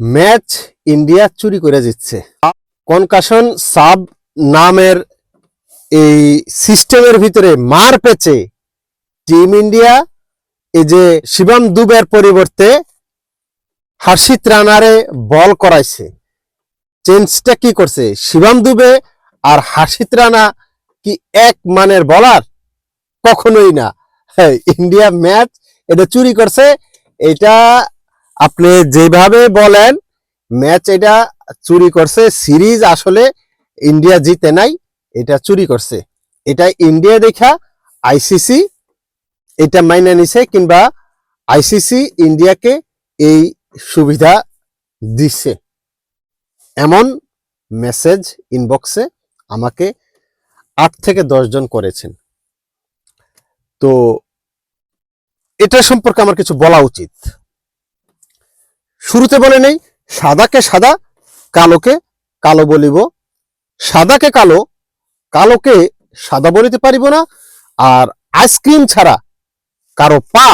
Match India চুরি করে দিচ্ছে কনকাশন সাব নামের এই সিস্টেমের ভিতরে মার পেছে টিম ইন্ডিয়া। এই যে শিবম দুবের পরিবর্তে হার্ষিত রানারে বল করাইছে। চেঞ্জটা কি করছে? শিবম দুবে আর হার্ষিত রানা কি এক মানের বলার? কখনোই না। হ্যাঁ ইন্ডিয়া ম্যাচ এটা চুরি করছে। এটা আপনি যেভাবে বলেন ম্যাচ এটা চুরি করছে সিরিজ আসলে ইন্ডিয়া জিতে নাই, এটা চুরি করছে। এটা ইন্ডিয়া দেখা আইসিসি এটা মাইনে নিছে কিংবা আইসিসি ইন্ডিয়াকে এই সুবিধা দিচ্ছে এমন মেসেজ ইনবক্সে আমাকে আট থেকে জন করেছেন। তো এটা সম্পর্কে আমার কিছু বলা উচিত। শুরুতে বলে নেই, সাদাকে সাদা, কালোকে কালো বলিব। সাদাকে কালো, কালোকে সাদা বলিতে পারিব না, আর আইসক্রিম ছাড়া কারও পা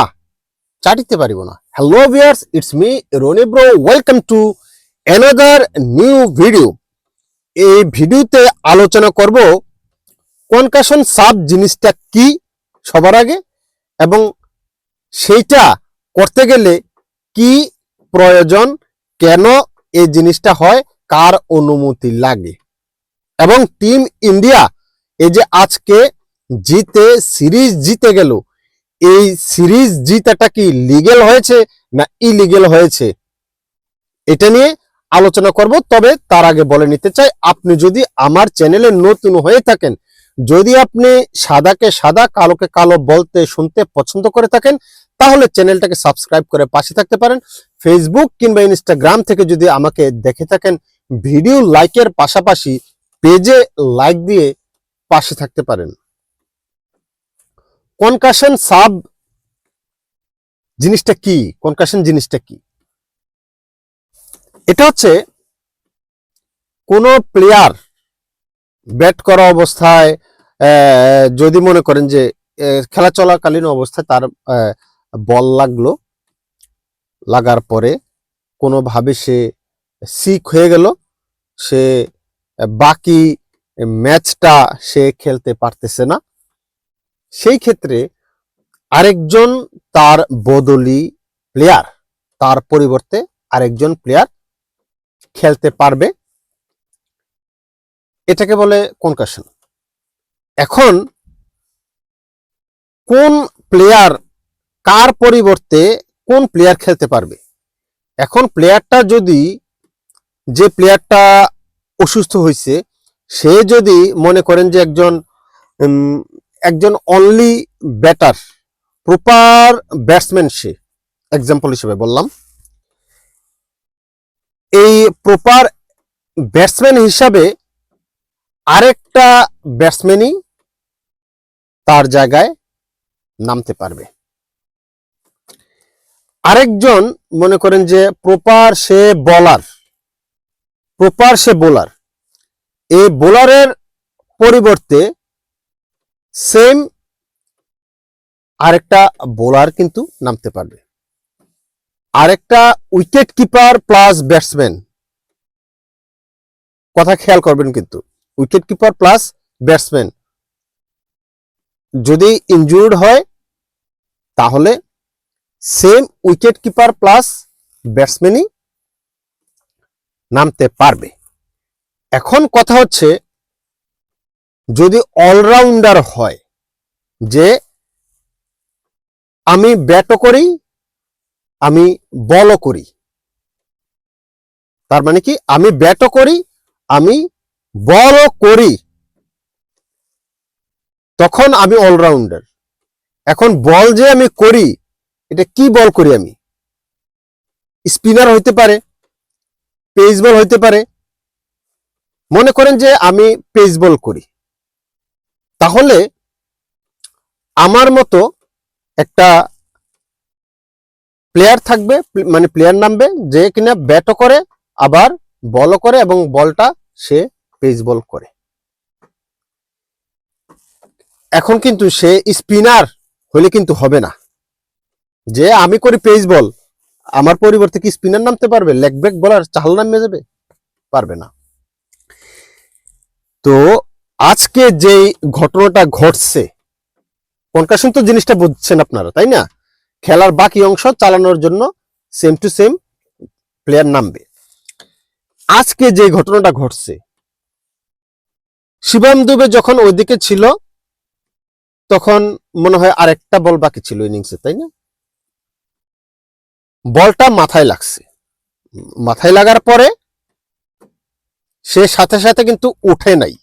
চাটিতে পারিব না। Hello viewers it's me Roni bro, welcome to another new video. এই ভিডিওতে আলোচনা করব কনকাশন সাব জিনিসটা কি সবার আগে এবং সেইটা করতে গেলে কি প্রয়োজন কেন এই জিনিসটা হয়? কার অনুমতি লাগে? এবং টিম ইন্ডিয়া এই যে আজকে জিতে, সিরিজ জিতে গেল, এই সিরিজ জিতাটা কি লিগেল হয়েছে না ইলিগেল হয়েছে? এটা নিয়ে আলোচনা করব, তবে তার আগে বলে নিতে চাই, আপনি যদি আমার চ্যানেলে নতুন হয়ে থাকেন, যদি আপনি সাদাকে সাদা, কালোকে কালো বলতে শুনতে পছন্দ করে থাকেন তাহলে চ্যানেলটাকে সাবস্ক্রাইব করে পাশে থাকতে পারেন। ফেসবুক কিংবা ইনস্টাগ্রাম থেকে যদি আমাকে দেখে থাকেন, ভিডিও লাইকের পাশাপাশি পেজে লাইক দিয়ে পাশে থাকতে পারেন। কনকাশন সাব জিনিসটা কি? কনকাশন জিনিসটা কি? এটা হচ্ছে কোন প্লেয়ার ব্যাট করা অবস্থায় যদি মনে করেন যে খেলা চলাকালীন অবস্থায় তার বল লাগল। লাগার পরে কোনোভাবে সে সিক হয়ে গেল। সে বাকি ম্যাচটা সে খেলতে পারতেছে না। সেই ক্ষেত্রে আরেকজন তার বদলি প্লেয়ার তার পরিবর্তে আরেকজন প্লেয়ার খেলতে পারবে। এটাকে বলে কনকাশন এখন কোন প্লেয়ার কার পরিবর্তে কোন প্লেয়ার খেলতে পারবে? এখন প্লেয়ারটা যদি, যে প্লেয়ারটা অসুস্থ হয়েছে সে যদি মনে করেন যে একজন একজন অনলি ব্যাটার প্রপার ব্যাটসম্যান সে এক্সাম্পল হিসেবে বললাম, এই প্রপার ব্যাটসম্যান হিসাবে আরেকটা ব্যাটসম্যানই তার জায়গায় নামতে পারবে। আরেকজন মনে করেন যে প্রপার সে বলার প্রপার সে বোলার এই বোলারের পরিবর্তে সেম আরেকটা বোলার কিন্তু নামতে পারবে। আরেকটা উইকেট কিপার প্লাস ব্যাটসম্যান কথা খেয়াল করবেন কিন্তু উইকেট কিপার প্লাস ব্যাটসম্যান যদি ইনজুর্ড হয়, তাহলে সেম উইকেট কিপার প্লাস ব্যাটসম্যানই নামতে পারবে। এখন কথা হচ্ছে, যদি অলরাউন্ডার হয়, যে আমি ব্যাটও করি, আমি বলও করি, তার মানে কি আমি ব্যাটও করি, আমি বলও করি, তখন আমি অলরাউন্ডার এখন বল যে আমি করি এটা কি বল করি আমি? স্পিনার হইতে পারে পেস বল হইতে পারে। মনে করেন যে আমি পেস বল করি। তাহলে আমার মতো একটা প্লেয়ার থাকবে মানে প্লেয়ার নামবে যে কিনা ব্যাটও করে, আবার বলও করে এবং বলটা সে পেস বল করে। এখন কিন্তু সে স্পিনার হলে কিন্তু হবে না। যে আমি করি পেস বল আমার পরিবর্তে কি স্পিনার নামতে পারবে? লেগ ব্রেক বলার চাহল নামে যাবে? পারবে না। তো আজকে যে ঘটনাটা ঘটছে কনকাশন তো জিনিসটা বুঝছেন আপনারা, তাই না? খেলার বাকি অংশ চালানোর জন্য সেম টু সেম প্লেয়ার নামবে। আজকে যে ঘটনাটা ঘটছে, শিবাম দুবে যখন ওইদিকে ছিল, তখন মনে হয় আরেকটা বল বাকি ছিল ইনিংসে তাই না? বলটা মাথায় লাগছে। মাথায় লাগার পরে সে সাথে সাথে কিন্তু উঠে নাই।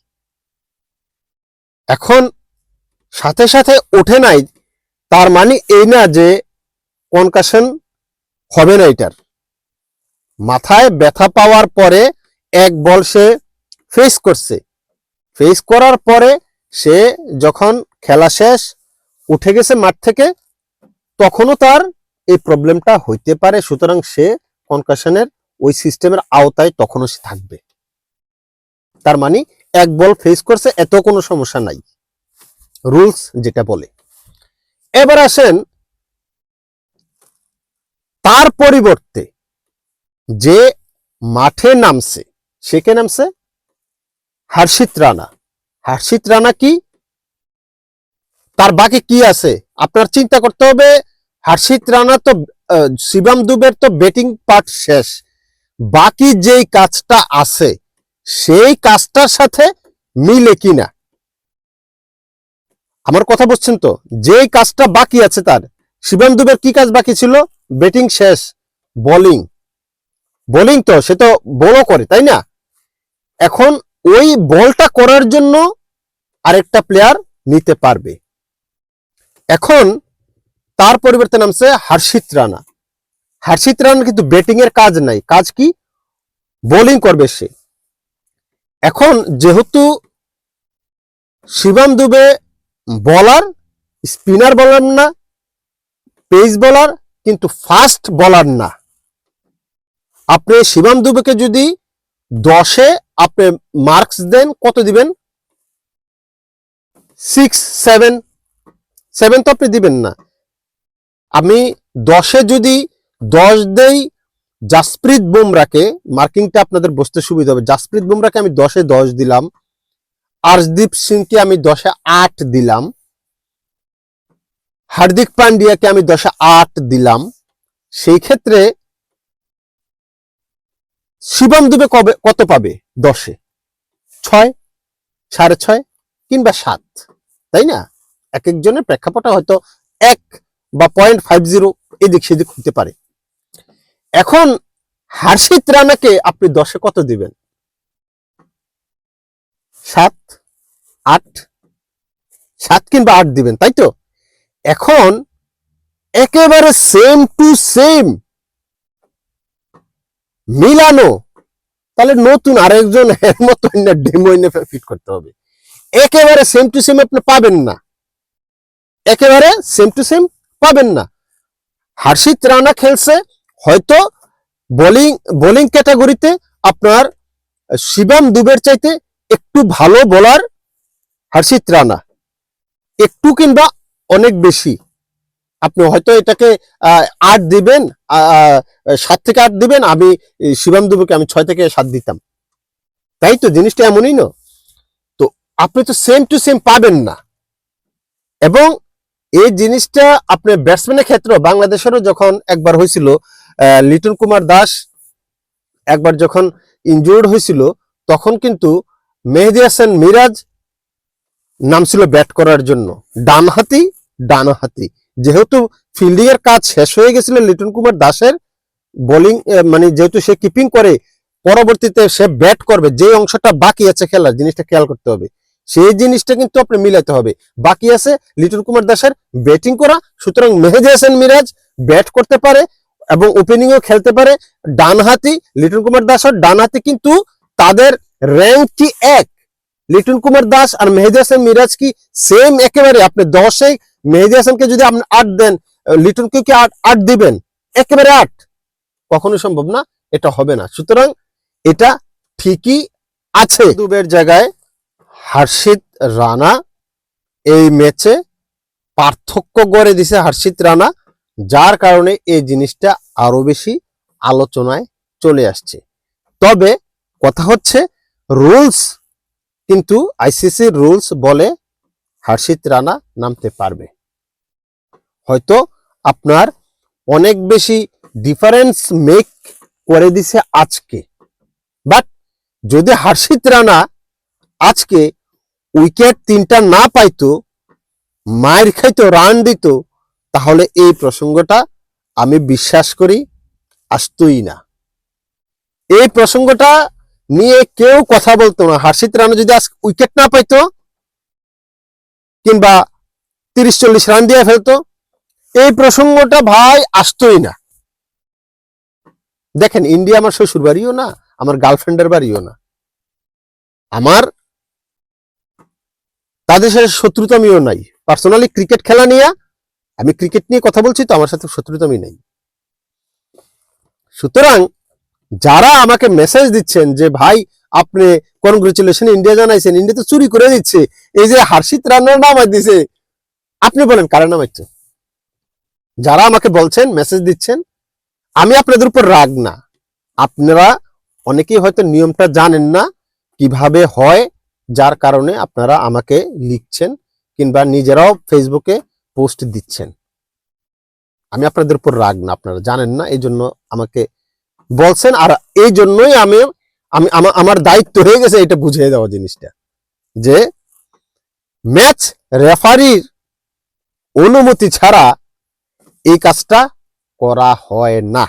এখন সাথে সাথে উঠে নাই, তার মানে এই না যে কনকাশন হবে না এটার। মাথায় ব্যথা পাওয়ার পরে এক বল সে ফেস করছে। ফেস করার পরে সে যখন খেলা শেষ, উঠে গেছে মাঠ থেকে, তখনও তার এই প্রবলেমটা হইতে পারে, সুতরাং সে কনকাশনের ওই সিস্টেমের আওতায় তখনও সে থাকবে। তার মানে এক বল ফেস করছে, এত কোনো সমস্যা নাই। রুলস যেটা বলে। এবার আসেন, তার পরিবর্তে যে মাঠে নামছে, সে কে নামছে? হর্ষিত রানা। হর্ষিত রানা কি? তার বাকি কি আছে? আপনার চিন্তা করতে হবে হর্ষিত রানা তো শিবাম দুবের তো ব্যাটিং পার্ট শেষ। বাকি যেই কাজটা আছে, সেই কাজটার সাথে মিলে কিনা আমার কথা বুঝছেন তো? যেই কাজটা বাকি আছে তার, শিবাম দুবের কি কাজ বাকি ছিল? ব্যাটিং শেষ বোলিং বোলিং তো, সে তো বলও করে, তাই না? এখন ওই বলটা করার জন্য আরেকটা প্লেয়ার নিতে পারবে। এখন তার পরিবর্তে নামছে হর্ষিত রানা। হর্ষিত রানা কিন্তু ব্যাটিং এর কাজ নাই। কাজ কি? বোলিং করবে সে। এখন যেহেতু শিবাম দুবে বলার স্পিনার বলার না পেস বলার কিন্তু ফাস্ট বলার না। আপনি শিবাম দুবেকে যদি দশে আপনি মার্কস দেন, কত দিবেন? সিক্স সেভেন সেভেন তো আপনি দিবেন না। আমি দশে যদি দশ দেই জাসপ্রীত বুমরাকে, মার্কিংটা আপনাদের বসতে সুবিধা হবে। জাসপ্রীত বুমরাকে আমি দশে দশ দিলাম। আর্শদীপ সিংকে আমি দশে আট দিলাম। হার্দিক পান্ডিয়াকে আমি দশে আট দিলাম। সেই ক্ষেত্রে শিবম দুবে কবে, কত পাবে দশে? ছয়? সাড়ে ছয়? কিংবা সাত? তাই না? এক একজনের প্রেক্ষাপটে হয়তো এক বা পয়েন্ট ফাইভ জিরো এদিক সেদিক হতে পারে। এখন হার্ষিত রানাকে আপনি দশে কত দিবেন? সাত, আট, সাত কিংবা আট দিবেন, তাই তো? এখন একেবারে সেম টু সেম মিলানো, তাহলে নতুন আরেকজন এর মতো ডেমো এনে ফিট করতে হবে। একেবারে সেম টু সেম আপনি পাবেন না। একেবারে সেম টু সেম পাবেন না। হার্ষিত রানা খেলছে, হয়তো বোলিং বোলিং ক্যাটাগরিতে আপনার শিবাম দুবের চাইতে একটু ভালো বোলার হর্ষিত রানা। একটু কিংবা অনেক বেশি। আপনি হয়তো এটাকে আট দিবেন সাত থেকে আট দিবেন, আমি শিবাম দুবেকে আমি ছয় থেকে সাত দিতাম। তাই তো জিনিসটা এমনই না। তো আপনি তো সেম টু সেম পাবেন না। এবং এই জিনিসটা আপনি ব্যাটসম্যানের ক্ষেত্রে বাংলাদেশেরও যখন একবার হয়েছিল লিটন কুমার দাস একবার যখন ইনজুর্ড হয়েছিল, তখন কিন্তু মেহেদি হাসান মিরাজ নামছিল ব্যাট করার জন্য। ডান হাতি ডান হাতি। যেহেতু ফিল্ডিং এর কাজ শেষ হয়ে গেছিল লিটন কুমার দাসের বোলিং মানে যেহেতু সে কিপিং করে, পরবর্তীতে সে ব্যাট করবে যে অংশটা বাকি আছে খেলার, জিনিসটা খেয়াল করতে হবে। সেই জিনিসটা কিন্তু আপনি মিলাতে হবে। বাকি আছে লিটন কুমার দাসের ব্যাটিং করা। সুতরাং মেহেদি হাসান মিরাজ ব্যাট করতে পারে এবং ওপেনিংও খেলতে পারে। ডান হাতি লিটন কুমার দাসের ডান হাতি কিন্তু তাদের র্যাঙ্ক কি এক। লিটন কুমার দাস আর মেহেদি হাসান মিরাজ কি সেম একেবারে? আপনি দশে মেহেদি হাসানকে যদি আপনি আট দেন লিটনকে কি আট আট দিবেন? একেবারে আট। কখনোই সম্ভব না, এটা হবে না। সুতরাং এটা ঠিকই আছে। দুবের জায়গায় হর্ষিত রানা এই ম্যাচে পার্থক্য গড়ে দিছে হর্ষিত রানা, যার কারণে এই জিনিসটা আরও বেশি আলোচনায় চলে আসছে। তবে কথা হচ্ছে, রুলস কিন্তু আইসিসির রুলস বলে হার্ষিত রানা নামতে পারবে। হয়তো আপনার অনেক বেশি ডিফারেন্স মেক করে দিছে আজকে। বাট যদি হার্ষিত রানা আজকে উইকেট তিনটা না পাইতো মায়ের খাইতো, রান দিত, তাহলে এই প্রসঙ্গটা আমি বিশ্বাস করি আসতই না। এই প্রসঙ্গটা নিয়ে কেউ কথা বলতো না। হার্ষিত রানা যদি আজ উইকেট না পাইতো, কিংবা তিরিশ চল্লিশ রান দিয়ে ফেলতো, এই প্রসঙ্গটা ভাই আসতোই না। দেখেন, ইন্ডিয়া আমার শ্বশুর বাড়িও না, আমার গার্লফ্রেন্ডের বাড়িও না। আমার তাদের সাথে শত্রুতা শত্রুতামিও নাই। পার্সোনালি ক্রিকেট খেলা নিয়ে আমি ক্রিকেট নিয়ে কথা বলছি তো আমার সাথে শত্রুতা শত্রুতামি নেই। সুতরাং যারা আমাকে মেসেজ দিচ্ছেন যে, ভাই, আপনি কনগ্রেচুলেশন ইন্ডিয়া জানাইছেন ইন্ডিয়া তো চুরি করে দিচ্ছে। এই যে হার্ষিত রান্নার নামাই দিছে, আপনি বলেন কারণ নামাইছে যারা আমাকে বলছেন মেসেজ দিচ্ছেন, আমি আপনাদের উপর রাগ না। আপনারা অনেকেই হয়তো নিয়মটা জানেন না, কীভাবে হয় যার কারণে আপনারা আমাকে লিখছেন কিংবা নিজেরাও ফেসবুকে পোস্ট দিচ্ছেন। আমি আপনাদের উপর রাগ না, আপনারা জানেন না এই জন্য আমাকে বলছেন আর এই জন্যই আমি আমি, আমার দায়িত্ব হয়ে গেছে এটা বুঝিয়ে দেওয়া জিনিসটা। যে ম্যাচ রেফারির অনুমতি ছাড়া এই কাজটা করা হয় না।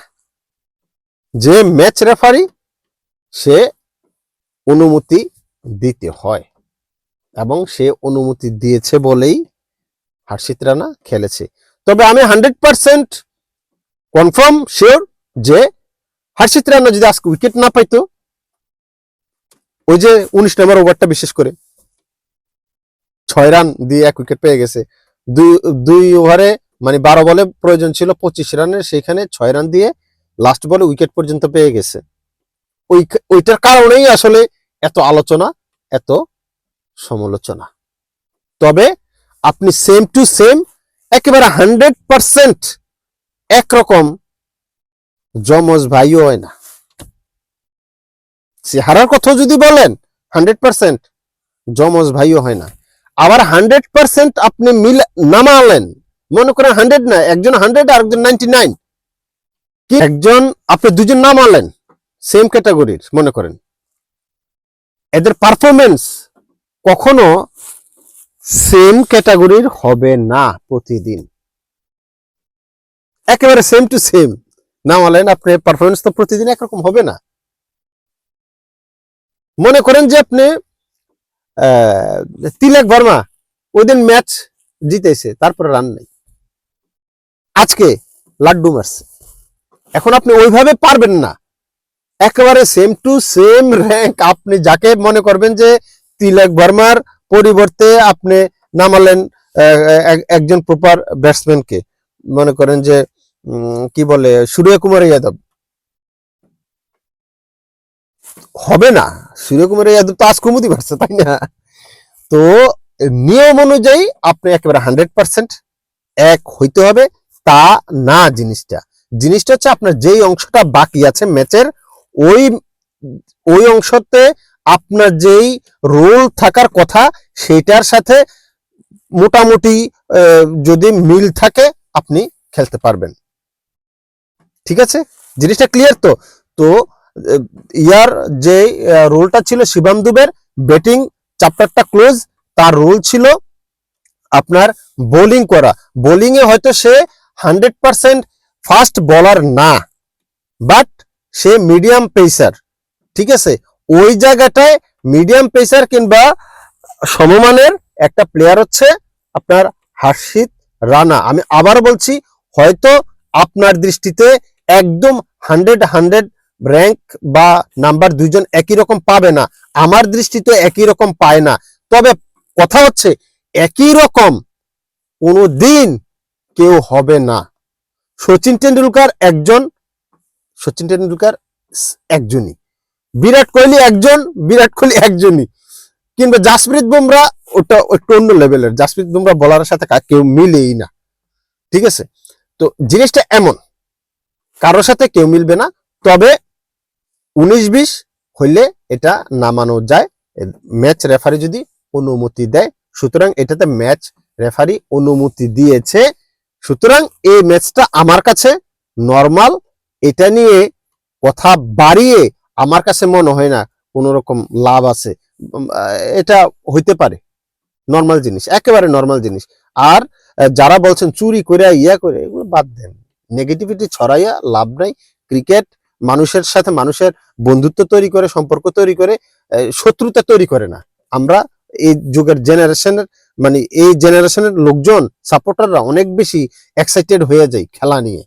যে ম্যাচ রেফারি সে অনুমতি দিতে হয়। এবং সে অনুমতি দিয়েছে বলেই হার্ষিত রানা খেলেছে। তবে আমি হান্ড্রেড পার্সেন্ট কনফার্ম, শিওর যে হার্ষিত রানা যদি আজকে উইকেট না পাইতো, ওই যে উনিশ নম্বর ওভারটা বিশেষ করে, ছয় রান দিয়ে এক উইকেট পেয়ে গেছে। দুই দুই ওভারে মানে বারো বলে প্রয়োজন ছিল পঁচিশ রানের, সেখানে ছয় রান দিয়ে লাস্ট বলে উইকেট পর্যন্ত পেয়ে গেছে। ওই, ওইটার কারণেই আসলে এত আলোচনা এত সমালোচনা। তবে আপনি সেম টু সেম একেবারে হান্ড্রেড পার্সেন্ট একরকম জমজ ভাইও হয় না। চেহারার কথা যদি বলেন হান্ড্রেড পার্সেন্ট জমজ ভাইও হয় না। আবার হান্ড্রেড পার্সেন্ট আপনি মিল নামালেন, মনে করেন হান্ড্রেড না, একজন হান্ড্রেড আর একজন নাইনটি নাইন একজন, আপনি দুজন নামালেন সেম ক্যাটাগরির মনে করেন। এদের পারফরমেন্স কখনো সেম ক্যাটাগরির হবে না প্রতিদিন। একেবারে সেম টু সেম নামালেন আপনি পারফরমেন্স তো প্রতিদিন একরকম হবে না। মনে করেন যে আপনি তিলক বর্মা ওই দিন ম্যাচ জিতেছে, তারপরে রান নেই। আজকে লাড্ডু মারছে। এখন আপনি ওইভাবে পারবেন না। একেবারে সেম টু সেম র্যাঙ্ক আপনি যাকে মনে করবেন যে তিলক বর্মার পরিবর্তে আপনি নামালেন একজন প্রপার ব্যাটসম্যানকে মনে করেন যে কি বলে সূর্য কুমার যাদব। হবে না। সূর্য কুমার যাদব তো আজ কুমুদি পারছে তাই না? তো নিয়ম অনুযায়ী আপনি একেবারে হান্ড্রেড পার্সেন্ট এক হইতে হবে। তা না জিনিসটা। জিনিসটা হচ্ছে আপনার যেই অংশটা বাকি আছে ম্যাচের ওই ওই অংশতে আপনার যেই রোল থাকার কথা, সেটার সাথে মোটামুটি যদি মিল থাকে, আপনি খেলতে পারবেন। ঠিক আছে? জিনিসটা ক্লিয়ার তো? তো ইয়ার যে রোলটা ছিল শিবাম দুবের ব্যাটিং চ্যাপ্টারটা ক্লোজ তার রোল ছিল আপনার বোলিং করা। বোলিং এ হয়তো সে হান্ড্রেড পার্সেন্ট ফাস্ট বলার না বাট সে মিডিয়াম পেসার ঠিক আছে? ওই জায়গাটায় মিডিয়াম পেসার কিংবা সমমানের একটা প্লেয়ার হচ্ছে আপনার হার্ষিত রানা। আমি আবার বলছি, হয়তো আপনার দৃষ্টিতে একদম হান্ড্রেড হান্ড্রেড র্যাঙ্ক বা নাম্বার দুইজন একই রকম পাবে না। আমার দৃষ্টিতে একই রকম পায় না। তবে কথা হচ্ছে, একই রকম কোনো দিন কেউ হবে না। সচিন টেন্ডুলকার একজন সচিন টেন্ডুলকার একজনই। বিরাট কোহলি একজন, বিরাট কোহলি একজনই। কিংবা জাসপ্রীত বুমরা ওটা একটু অন্য লেভেলের জাসপ্রীত বুমরা বলার সাথে কেউ মিলেই না। ঠিক আছে? তো জিনিসটা এমন, কারোর সাথে কেউ মিলবে না। তবে উনিশ বিশ হইলে এটা নামানো যায়। ম্যাচ রেফারি যদি অনুমতি দেয়, সুতরাং এটাতে ম্যাচ রেফারি অনুমতি দিয়েছে। সুতরাং এই ম্যাচটা আমার কাছে নর্মাল এটা নিয়ে কথা বাড়িয়ে আমার কাছে মনে হয় না কোনো রকম লাভ আছে। এটা হইতে পারে। নর্মাল জিনিস, একেবারে নর্মাল জিনিস। আর যারা বলছেন চুরি করে ইয়া করে এগুলো বাদ দেন। নেগেটিভিটি ছড়াইয়া লাভ নাই। ক্রিকেট মানুষের সাথে মানুষের বন্ধুত্ব তৈরি করে, সম্পর্ক তৈরি করে শত্রুতা তৈরি করে না। আমরা এই যুগের জেনারেশনের মানে এই জেনারেশনের লোকজন সাপোর্টাররা অনেক বেশি এক্সাইটেড হয়ে যায় খেলা নিয়ে।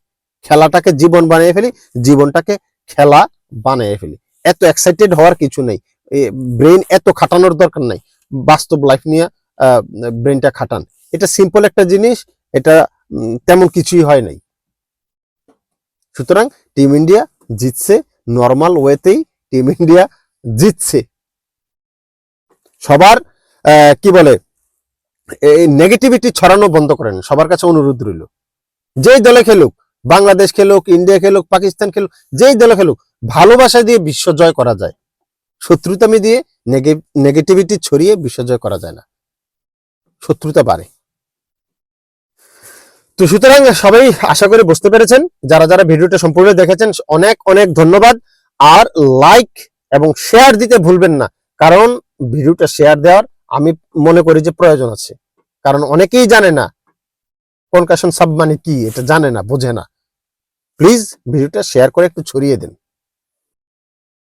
খেলাটাকে জীবন বানিয়ে ফেলি, জীবনটাকে খেলা বানিয়ে ফেলি। এত এক্সাইটেড হওয়ার কিছু নেই। ব্রেন এত খাটানোর দরকার নাই। বাস্তব লাইফ নিয়ে ব্রেনটা খাটান। এটা সিম্পল একটা জিনিস, এটা তেমন কিছুই হয় নাই। সুতরাং টিম ইন্ডিয়া জিতছে নর্মাল ওয়েতেই টিম ইন্ডিয়া জিতছে। সবার কি বলে, এই নেগেটিভিটি ছড়ানো বন্ধ করেন। সবার কাছে অনুরোধ রইল। যেই দলে খেলুক বাংলাদেশ খেলুক, ইন্ডিয়া খেলুক, পাকিস্তান খেলুক, যেই দলে খেলুক, ভালোবাসা দিয়ে বিশ্ব জয় করা যায়। শত্রুতামি দিয়ে নেগেটিভিটি ছড়িয়ে বিশ্ব জয় করা যায় না। শত্রুতা বাড়ে। তো সুতরাং সবাই আশা করে বুঝতে পেরেছেন, যারা যারা ভিডিওটা সম্পূর্ণ দেখেছেন, অনেক অনেক ধন্যবাদ। আর লাইক এবং শেয়ার দিতে ভুলবেন না, কারণ ভিডিওটা শেয়ার দেওয়ার আমি মনে করি যে প্রয়োজন আছে। কারণ অনেকেই জানে না কনকাশন সাব মানে কি, এটা জানে না, বোঝে না। প্লিজ ভিডিওটা শেয়ার করে একটু ছড়িয়ে দিন।